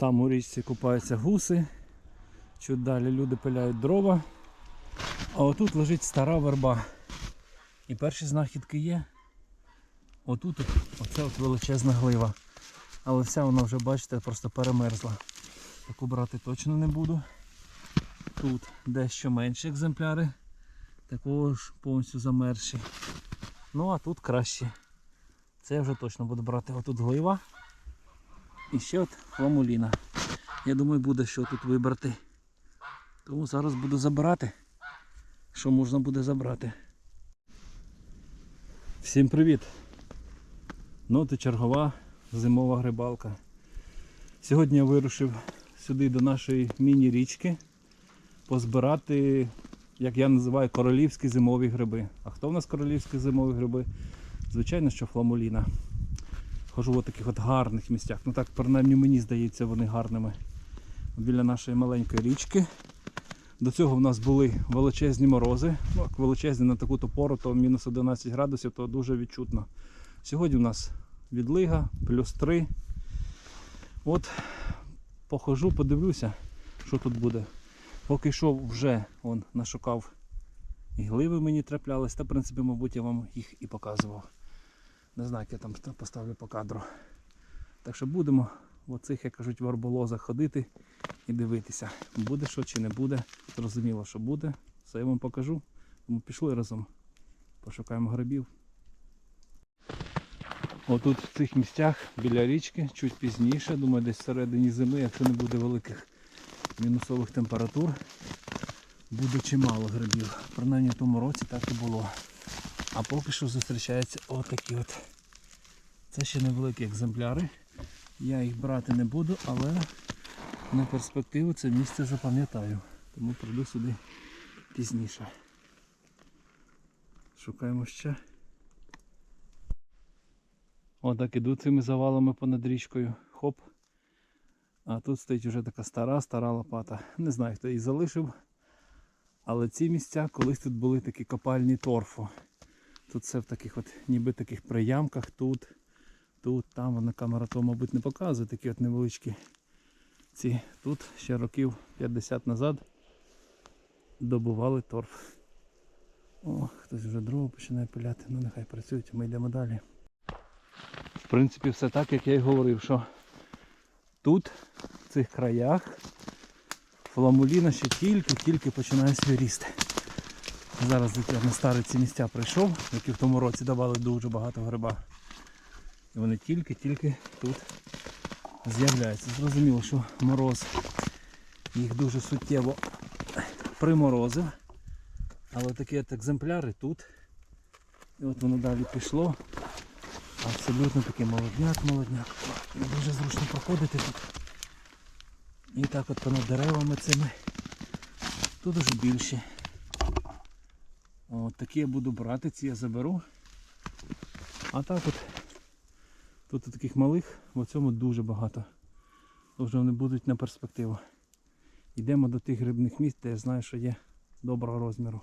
Там у річці купаються гуси. Чуть далі люди пиляють дрова. А отут лежить стара верба. І перші знахідки є. Отут оце от величезна глива. Але вся вона вже, бачите, просто перемерзла. Таку брати точно не буду. Тут дещо менші екземпляри. Такого ж повністю замерзші. Ну а тут краще. Це я вже точно буду брати. Отут глива. І ще от фламуліна. Я думаю, буде що тут вибрати. Тому зараз буду забирати. Що можна буде забрати. Всім привіт! Ну от чергова зимова грибалка. Сьогодні я вирушив сюди до нашої міні-річки позбирати, як я називаю, королівські зимові гриби. А хто в нас королівські зимові гриби? Звичайно, що фламуліна. Хожу в таких от гарних місцях. Ну так, принаймні мені здається, вони гарними. Біля нашої маленької річки. До цього в нас були величезні морози. Ну, як величезні на таку пору, то мінус 11 градусів, то дуже відчутно. Сьогодні у нас відлига, плюс 3. От похожу, подивлюся, що тут буде. Поки йшов вже он нашукав і гливи мені траплялись, та в принципі, мабуть, я вам їх і показував. Не знаю, як я там поставлю по кадру. Так що будемо в оцих, як кажуть, варболозах ходити і дивитися, буде що чи не буде. Зрозуміло, що буде. Все я вам покажу. Тому пішли разом. Пошукаємо грибів. Отут в цих місцях біля річки, чуть пізніше, думаю, десь всередині зими, якщо не буде великих мінусових температур, буде чимало грибів. Принаймні в тому році так і було. А поки що зустрічаються отакі от. Це ще невеликі екземпляри. Я їх брати не буду, але на перспективу це місце запам'ятаю. Тому прийду сюди пізніше. Шукаємо ще. Отак іду цими завалами понад річкою. Хоп. А тут стоїть вже така стара, стара лопата. Не знаю, хто її залишив. Але ці місця колись тут були такі копальні торфу. Тут все в таких от ніби таких приямках, тут, тут, там вона камера то, мабуть, не показує, такі от невеличкі ці. Тут ще років 50 назад добували торф. О, хтось вже дрова починає пиляти, ну нехай працюють, ми йдемо далі. В принципі, все так, як я й говорив, що тут, в цих краях, фламуліна ще тільки-тільки починає свій ріст. Зараз на старі ці місця прийшов, які в тому році давали дуже багато гриба. Вони тільки-тільки тут з'являються. Зрозуміло, що мороз їх дуже суттєво приморозив. Але такі от екземпляри тут. І от воно далі пішло. Абсолютно такий молодняк, молодняк. Дуже зручно проходити тут. І так от понад деревами цими. Тут уже більші. От такі я буду брати, ці я заберу. А так от тут таких малих в цьому дуже багато. Тож вони будуть на перспективу. Йдемо до тих грибних місць, де я знаю, що є доброго розміру.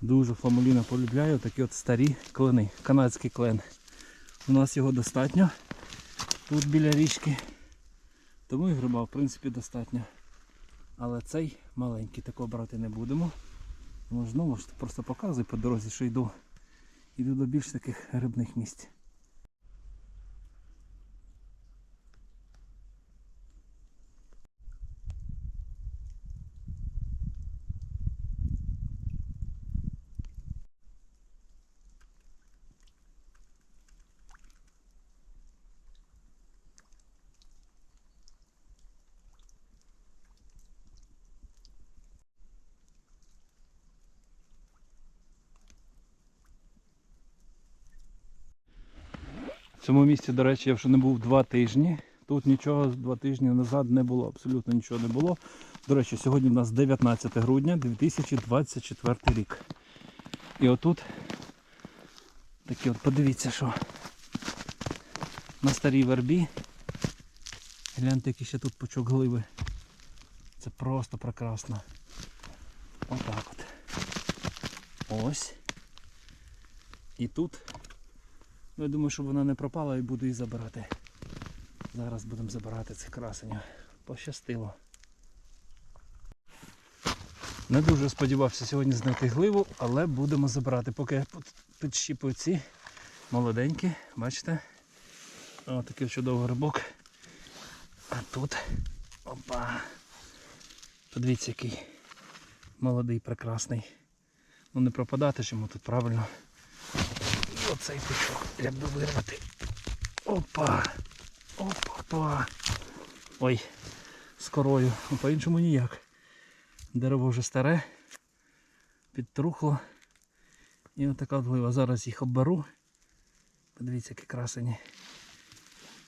Дуже фламуліна полюбляю такі от старі клени, канадський клен. У нас його достатньо тут біля річки. Тому і гриба в принципі достатньо. Але цей маленький такого брати не будемо. Тому знову ж просто показую по дорозі, що йду. Йду до більш таких грибних місць. В цьому місці, до речі, я вже не був два тижні. Тут нічого два тижні назад не було, абсолютно нічого не було. До речі, сьогодні в нас 19 грудня 2024 рік. І отут такі от подивіться, що на старій вербі. Гляньте, який ще тут пучок гливи. Це просто прекрасно. Отак от. Ось. І тут. Ну, я думаю, що вона не пропала і буду її забирати. Зараз будемо забирати цих красенів. Пощастило. Не дуже сподівався сьогодні знайти гливу, але будемо забирати. Поки я під- підщіпую ці молоденькі, бачите? Ось такий чудовий грибок. А тут. Опа. Подивіться, який молодий, прекрасний. Ну не пропадати ж йому тут правильно. Оцей пучок, як би вирвати. Опа! Опа! Ой, з корою. Ну, по-іншому ніяк. Дерево вже старе, підтрухло. І отака от глива. Зараз їх обберу. Подивіться, які красені.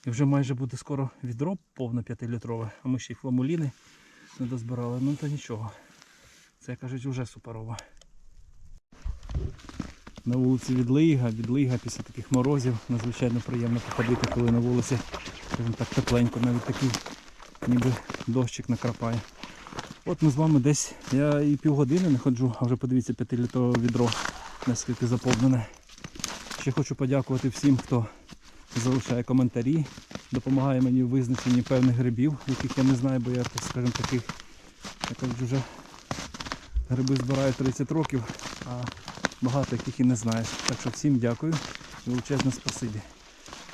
І вже майже буде скоро відро повне 5-літрове, а ми ще й фламуліни не дозбирали. Ну то нічого. Це кажуть вже суперово. На вулиці відлига, відлига після таких морозів. Надзвичайно приємно походити, коли на вулиці скажімо так тепленько, навіть такий ніби дощик накрапає. От ми з вами десь, я і півгодини не ходжу, а вже подивіться 5-літрове відро, наскільки заповнене. Ще хочу подякувати всім, хто залишає коментарі, допомагає мені в визначенні певних грибів, яких я не знаю, бо я, скажімо, таких, я кажу, вже гриби збираю 30 років, а багато яких і не знаєш. Так що всім дякую і величезне спасибі.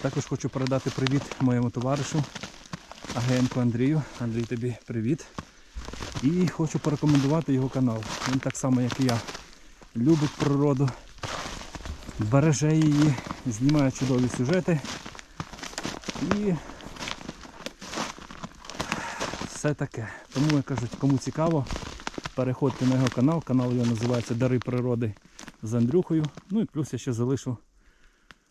Також хочу передати привіт моєму товаришу, агентку Андрію. Андрій, тобі привіт. І хочу порекомендувати його канал. Він так само, як і я, любить природу, береже її, знімає чудові сюжети. І все таке. Тому я кажу, кому цікаво, переходьте на його канал. Канал його називається Дари природи з Андрюхою. Ну і плюс я ще залишу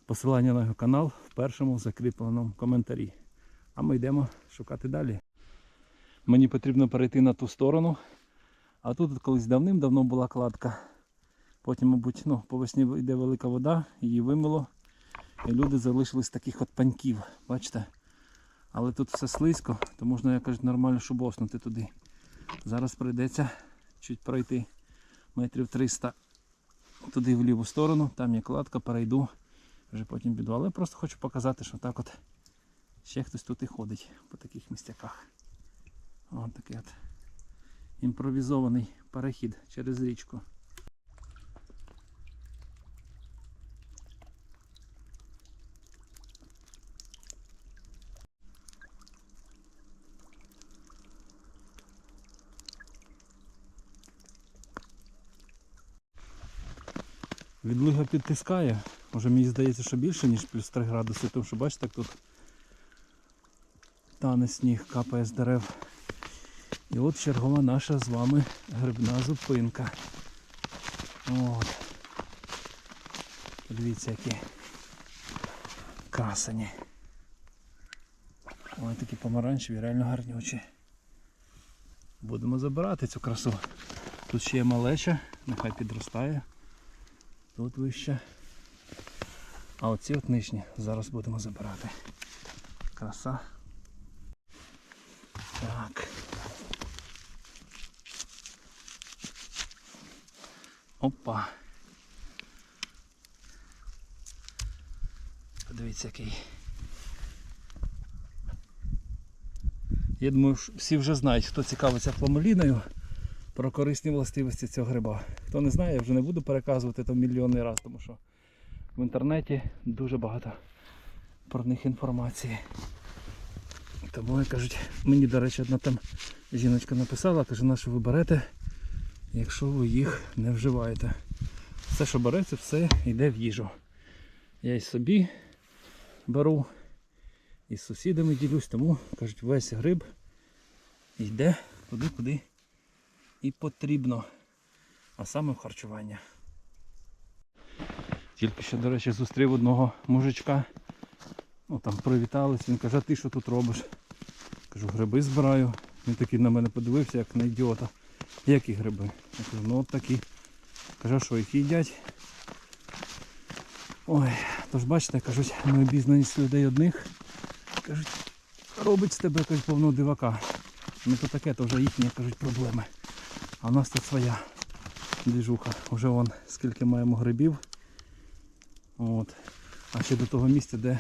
посилання на його канал в першому закріпленому коментарі. А ми йдемо шукати далі. Мені потрібно перейти на ту сторону. А тут колись давним-давно була кладка. Потім, мабуть, ну, по весні йде велика вода, її вимило. І люди залишились таких от паньків, бачите? Але тут все слизько, то можна, як кажуть, нормально шубоснути туди. Зараз прийдеться чуть пройти метрів 300 туди в ліву сторону, там є кладка, перейду, вже потім піду. Але просто хочу показати, що так от ще хтось тут і ходить по таких містяках. Ось такий от імпровізований перехід через річку. Відлига підтискає. Може мені здається, що більше, ніж плюс 3 градуси, тому що бачите, як тут тане сніг, капає з дерев. І от чергова наша з вами грибна зупинка. От. Подивіться, які красені. Ой, такі помаранчеві, реально гарнючі. Будемо забирати цю красу. Тут ще є малеча, нехай підростає. Тут вище. А оці от нижні зараз будемо забирати. Краса. Так. Опа. Подивіться який. Я думаю, всі вже знають, хто цікавиться фламуліною про корисні властивості цього гриба. Хто не знає, я вже не буду переказувати то мільйонний раз, тому що в інтернеті дуже багато про них інформації. Тому кажуть, мені, до речі, одна там жіночка написала, каже, на що ви берете, якщо ви їх не вживаєте. Все, що береться, все йде в їжу. Я і собі беру, і з сусідами ділюсь, тому кажуть, весь гриб йде туди, куди і потрібно. А саме в харчування. Тільки що, до речі, зустрів одного мужичка. Ну там привітались, він каже, а ти що тут робиш? Кажу, гриби збираю. Він такий на мене подивився, як на ідіота. Які гриби? Я кажу, ну от такі. Каже, «А що їх їдять? Ой, тож бачите, кажуть, необізнаність людей одних. Кажуть, робить з тебе кажуть, повного дивака. Ну то таке, то вже їхні кажуть, проблеми. А в нас тут своя двіжуха. Уже вон скільки маємо грибів. От. А ще до того місця, де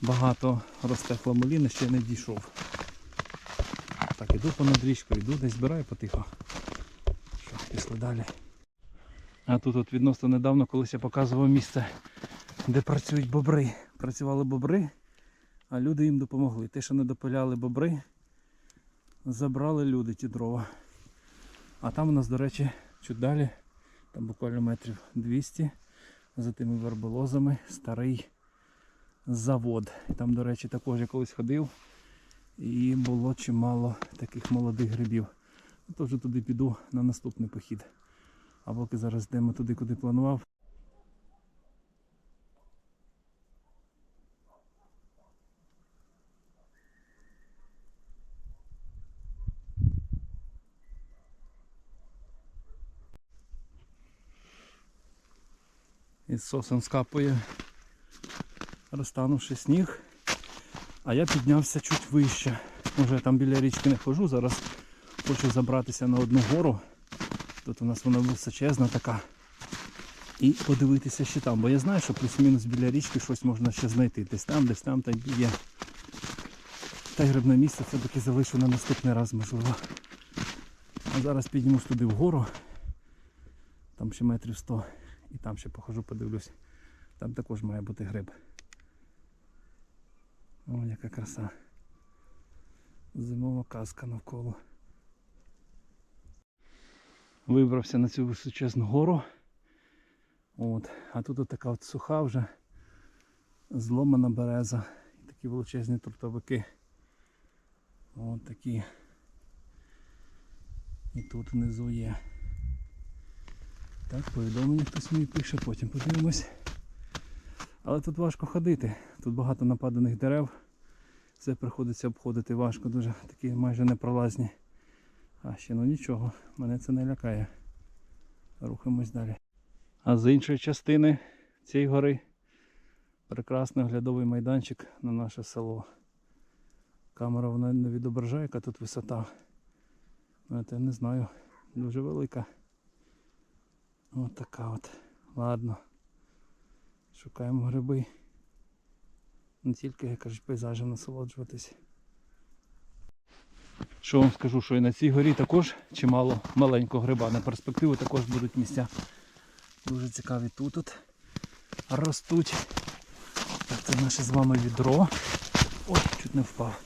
багато росте хламоліни, ще не дійшов. Так, іду понад річкою, йду десь збираю потихо. Що, пішли далі. А тут от відносно недавно колись я показував місце, де працюють бобри. Працювали бобри, а люди їм допомогли. Те, що не допиляли бобри, забрали люди ті дрова. А там у нас, до речі, чуть далі, там буквально метрів 200, за тими верболозами, старий завод. І там, до речі, також я колись ходив. І було чимало таких молодих грибів. Тож то вже туди піду на наступний похід. А поки зараз йдемо туди, куди планував. Із сосен скапує розтанувши сніг. А я піднявся чуть вище. Уже там біля річки не хожу, зараз хочу забратися на одну гору. Тут у нас вона височезна така. І подивитися ще там. Бо я знаю, що плюс-мінус біля річки щось можна ще знайти. Десь там, десь там, та й є. Та й грибне місце все-таки залишу на наступний раз, можливо. А зараз піднімусь туди вгору. Там ще метрів 100. І там ще похожу, подивлюсь. Там також має бути гриб. О, яка краса. Зимова казка навколо. Вибрався на цю височезну гору. От. А тут от така от суха вже зломана береза. І такі величезні трутовики. От такі. І тут внизу є. Так, повідомлення хтось мені пише, потім подивимось. Але тут важко ходити. Тут багато нападаних дерев. Все приходиться обходити важко, дуже такі майже непролазні. А ще ну нічого, мене це не лякає. Рухаємось далі. А з іншої частини цієї гори прекрасний оглядовий майданчик на наше село. Камера вона не відображає, яка тут висота. Я не знаю, дуже велика. От така от. Ладно. Шукаємо гриби. Не тільки, як кажуть, пейзажем насолоджуватись. Що вам скажу, що і на цій горі також чимало маленького гриба. На перспективу також будуть місця. Дуже цікаві тут, тут ростуть. Так, це наше з вами відро. Ой, чуть не впав.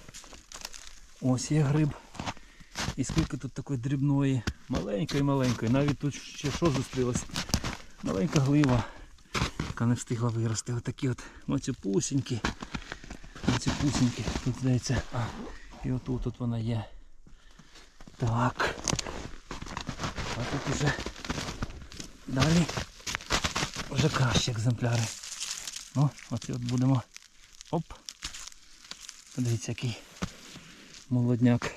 Ось є гриб. І скільки тут такої дрібної, маленької, маленької. Навіть тут ще що зустрілось. Маленька глива, яка не встигла вирости. Отакі от оціпусінькі. Оціпусінькі. Тут здається. А, і отут от вона є. Так. А тут уже далі вже кращі екземпляри. Ну, оці от будемо. Оп. Подивіться, який молодняк.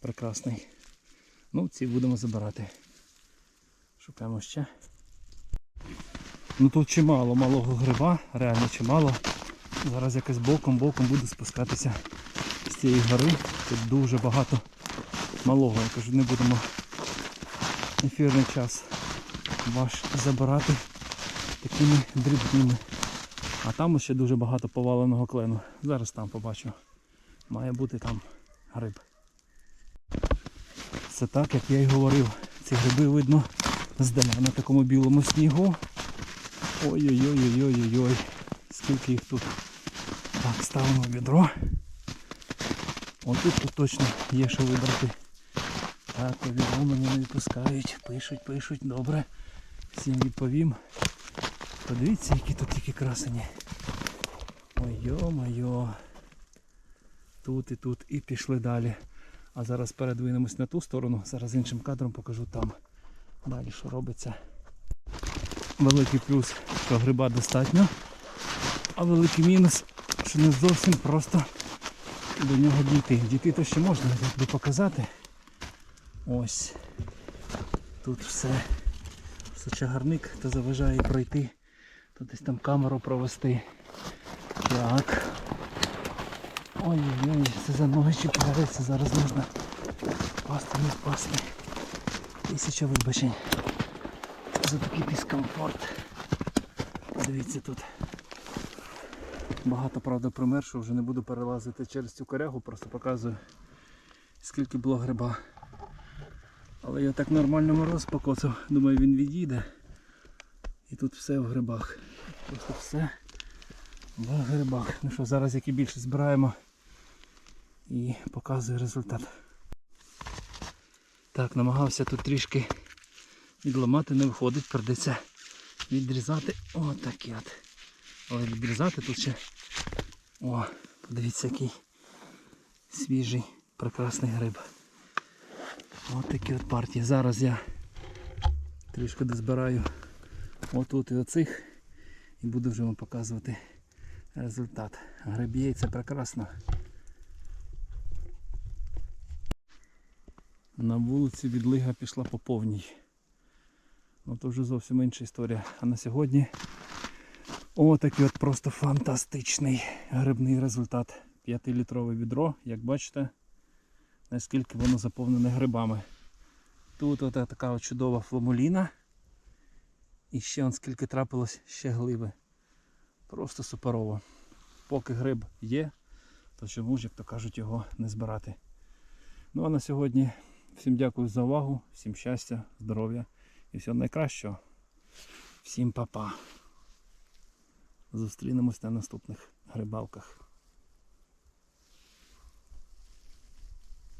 Прекрасний. Ну, ці будемо забирати. Шукаємо ще. Ну тут чимало малого гриба, реально чимало. Зараз якось боком-боком буду спускатися з цієї гори. Тут дуже багато малого. Я кажу, не будемо ефірний час ваш забирати такими дрібними. А там ще дуже багато поваленого клену. Зараз там побачу. Має бути там гриб. Це так, як я й говорив. Ці гриби видно здаля на такому білому снігу. Ой-ой-ой-ой-ой-ой. Скільки їх тут. Так, ставимо відро. Отут тут точно є що вибрати. Так, повідомлення не відпускають. Пишуть, пишуть, добре. Всім відповім. Подивіться, які тут тільки красені. Ой, йо-моє. Тут і тут і пішли далі. А зараз передвинемось на ту сторону, зараз іншим кадром покажу там. Далі що робиться. Великий плюс, що гриба достатньо. А великий мінус, що не зовсім просто до нього дійти. Дійти то ще можна якби показати. Ось. Тут все. Все чагарник, то заважає пройти. То десь там камеру провести. Так. Ой-ой-ой, це за ноги чіпляється, зараз можна впасти, не впасти. Тисяча вибачень за такий дискомфорт. Подивіться тут. Багато, правда, примершу, вже не буду перелазити через цю корягу, просто показую, скільки було гриба. Але я так нормально мороз покоцав, думаю він відійде. І тут все в грибах. Просто все в грибах. Ну що, зараз як і більше збираємо і показую результат. Так, намагався тут трішки відламати, не виходить, придеться відрізати. О, такі от. Але відрізати тут ще. О, подивіться, який свіжий, прекрасний гриб. Ось такі от партії. Зараз я трішки дозбираю отут і оцих і буду вже вам показувати результат. Гриб є це прекрасно. На вулиці відлига пішла по повній. Ну то вже зовсім інша історія. А на сьогодні отакий от просто фантастичний грибний результат. 5-літрове відро, як бачите, наскільки воно заповнене грибами. Тут от така от чудова фламуліна. І ще он скільки трапилось ще гливи. Просто суперово. Поки гриб є, то чому ж, як то кажуть, його не збирати. Ну а на сьогодні всім дякую за увагу, всім щастя, здоров'я і всього найкращого. Всім па-па. Зустрінемось на наступних грибалках.